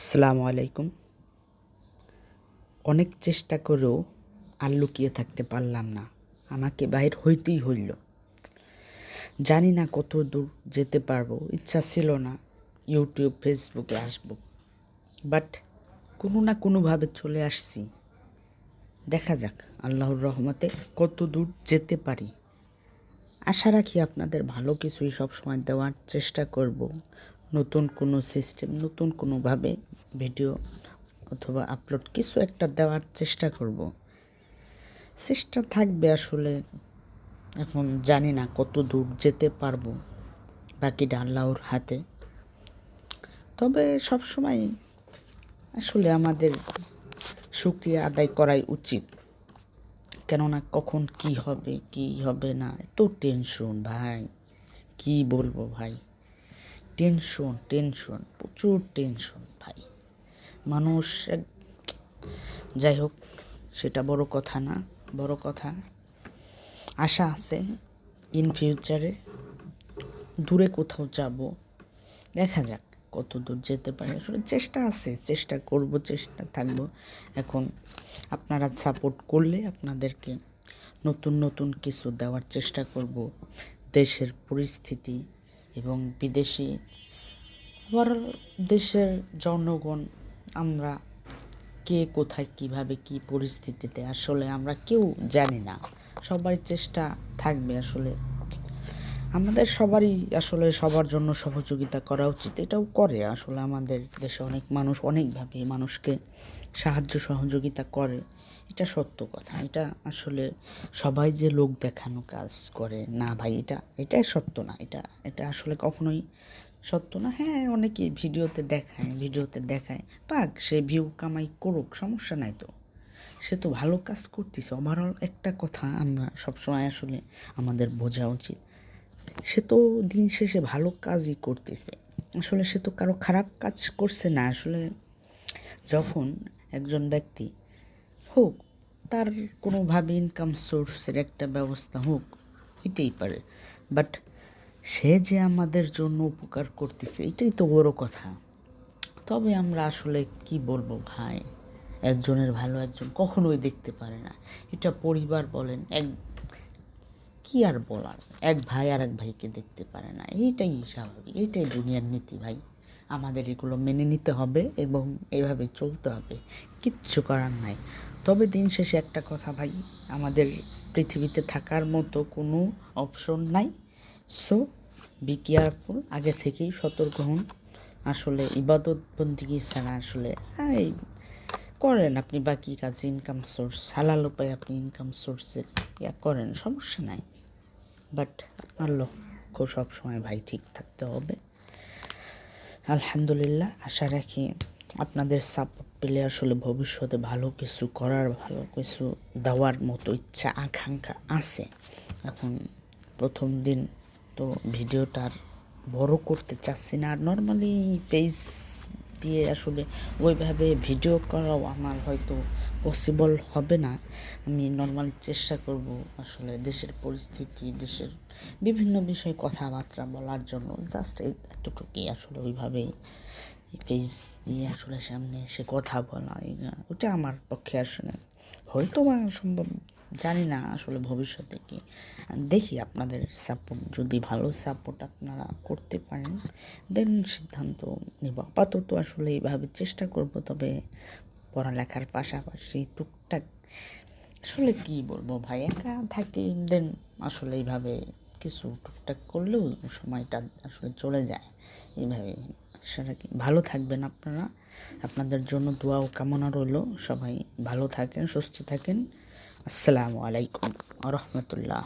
আসসালামু আলাইকুম। অনেক চেষ্টা করেও আর লুকিয়ে থাকতে পারলাম না। আমাকে বাইর হইতেই হইল। জানি না কত দূর যেতে পারব। ইচ্ছা ছিল না ইউটিউব, ফেসবুকে আসব। বাট কোনো না কোনোভাবে চলে আসছি। দেখা যাক আল্লাহর রহমতে কত দূর যেতে পারি। আশা রাখি আপনাদের ভালো কিছুই সবসময় দেওয়ার চেষ্টা করব। নতুন কোনো সিস্টেম নতুন কোনোভাবে ভিডিও অথবা আপলোড কিছু একটা দেওয়ার চেষ্টা করব। চেষ্টা থাকবে আসলে, এখন জানি না কত দূর যেতে পারব বাকিটা আল্লাহর হাতে। তবে সবসময় আসলে আমাদের শুক্রিয়া আদায় করাই উচিত। কেননা কখন কি হবে কি হবে না, এত টেনশন ভাই, কি বলব ভাই? টেনশন টেনশন, প্রচুর টেনশন ভাই। মানুষ এক যাই হোক, সেটা বড় কথা না, বড় কথা। আশা আছে ইন ফিউচারে দূরে কোথাও যাব। দেখা যাক কত দূর যেতে পারে। আসলে চেষ্টা আছে, চেষ্টা করব, চেষ্টা থাকব। এখন আপনারা সাপোর্ট করলে আপনাদেরকে নতুন নতুন কিছু দেওয়ার চেষ্টা করব। দেশের পরিস্থিতি এবং বিদেশি, আবার দেশের জনগণ, আমরা কে কোথায় কীভাবে কি পরিস্থিতিতে, আসলে আমরা কেউ জানি না। সবার চেষ্টা থাকবে আসলে আমাদের সবারই আসলে সবার জন্য সহযোগিতা করা উচিত। এটাও করে আসলে আমাদের দেশে অনেক মানুষ অনেকভাবে মানুষকে সাহায্য সহযোগিতা করে। এটা সত্য কথা। এটা আসলে সবাই যে লোক দেখানো কাজ করে, না ভাই, এটা এটাই সত্য না। এটা এটা আসলে কখনোই সত্য না। হ্যাঁ অনেকে ভিডিওতে দেখায় ভিডিওতে দেখায়, পাক, সে ভিউ কামাই করুক, সমস্যা নাই তো। সে তো ভালো কাজ করতেছে। ওভারঅল একটা কথা আমরা সবসময় আসলে আমাদের বোঝা উচিত। সে তো দিন শেষে ভালো কাজই করতেছে। আসলে সে তো কারও খারাপ কাজ করছে না। আসলে যখন একজন ব্যক্তি হোক, তার কোনোভাবে ইনকাম সোর্সের একটা ব্যবস্থা হোক, হইতেই পারে। বাট সে যে আমাদের জন্য উপকার করতেছে, এটাই তো বড় কথা। তবে আমরা আসলে কি বলব ভাই? একজনের ভালো একজন কখনোই দেখতে পারে না। এটা পরিবার বলেন, এক কি আর বলার? এক ভাই আর এক ভাইকে দেখতে পারে না। এইটাই স্বাভাবিক, এইটাই দুনিয়ার নীতি ভাই। আমাদের এগুলো মেনে নিতে হবে এবং এভাবে চলতে হবে। কিচ্ছু করার নাই। তবে দিন শেষে একটা কথা ভাই, আমাদের পৃথিবীতে থাকার মতো কোনো অপশন নাই। সো বি কেয়ারফুল আগে থেকেই সতর্ক হন। আসলে ইবাদত বন্দিগি ছাড়া আসলে, এই করেন আপনি বাকি কাজ ইনকাম সোর্স হালাল উপায় আপনি ইনকাম সোর্সের ইয়া করেন, সমস্যা নাই। বাট আপনার লক্ষ্য সবসময় ভাই ঠিক থাকতে হবে। আলহামদুলিল্লাহ, আশা রাখি আপনাদের সাপোর্ট পেলে আসলে ভবিষ্যতে ভালো কিছু করার, ভালো কিছু দেওয়ার মতো ইচ্ছা, আকাঙ্ক্ষা আছে। এখন প্রথম দিন তো ভিডিওটার বড় করতে চাচ্ছি না। আর নর্মালি ফেস দিয়ে আসলে ওইভাবে ভিডিও করাও আমার হয়তো পসিবল হবে না। আমি নর্মালি চেষ্টা করব আসলে দেশের পরিস্থিতি, দেশের বিভিন্ন বিষয়ে কথাবার্তা বলার জন্য। জাস্ট এতটুকুই আসলে ওইভাবে পেজ দিয়ে আসলে সামনে এসে কথা বলা ওটা আমার পক্ষে আসলে হয়তো বা সম্ভব, জানি না আসলে ভবিষ্যতে কি। দেখি আপনাদের সাপোর্ট যদি ভালো সাপোর্ট আপনারা করতে পারেন দেন সিদ্ধান্ত নেব। আপাতত আসলে এইভাবে চেষ্টা করব, তবে পড়ালেখার পাশাপাশি টুকটাক আসলে কি বলব ভাই, একা থাকি দেন আসলে এইভাবে কিছু টুকটাক করলেও সময়টা আসলে চলে যায়। এইভাবে সেটা কি, ভালো থাকবেন আপনারা। আপনাদের জন্য দোয়া ও কামনা রইল। সবাই ভালো থাকেন, সুস্থ থাকেন। আসসালামু আলাইকুম রহমতুল্লাহ।